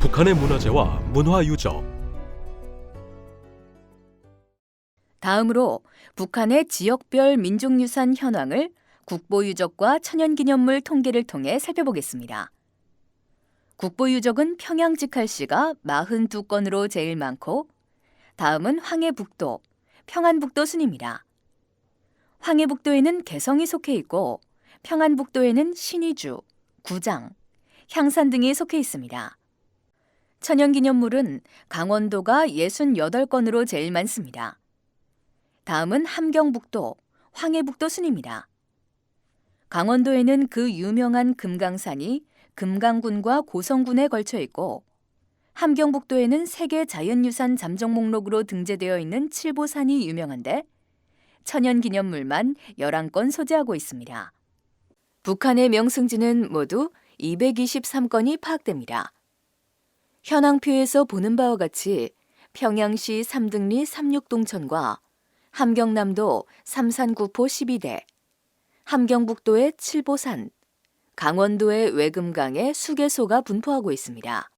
북한의 문화재와 문화 유적. 다음으로 북한의 지역별 민족유산 현황을 국보유적과 천연기념물 통계를 통해 살펴보겠습니다. 국보유적은 평양 직할시가 42건으로 제일 많고 다음은 황해북도, 평안북도 순입니다. 황해북도에는 개성이 속해 있고 평안북도에는 신의주, 구장, 향산 등이 속해 있습니다. 천연기념물은 강원도가 68건으로 제일 많습니다. 다음은 함경북도, 황해북도 순입니다. 강원도에는 그 유명한 금강산이 금강군과 고성군에 걸쳐 있고 함경북도에는 세계 자연유산 잠정 목록으로 등재되어 있는 칠보산이 유명한데 천연기념물만 11건 소재하고 있습니다. 북한의 명승지는 모두 223건이 파악됩니다. 현황표에서 보는 바와 같이 평양시 삼등리 삼육동천과 함경남도 삼산구포 12대, 함경북도의 칠보산, 강원도의 외금강에 수개소가 분포하고 있습니다.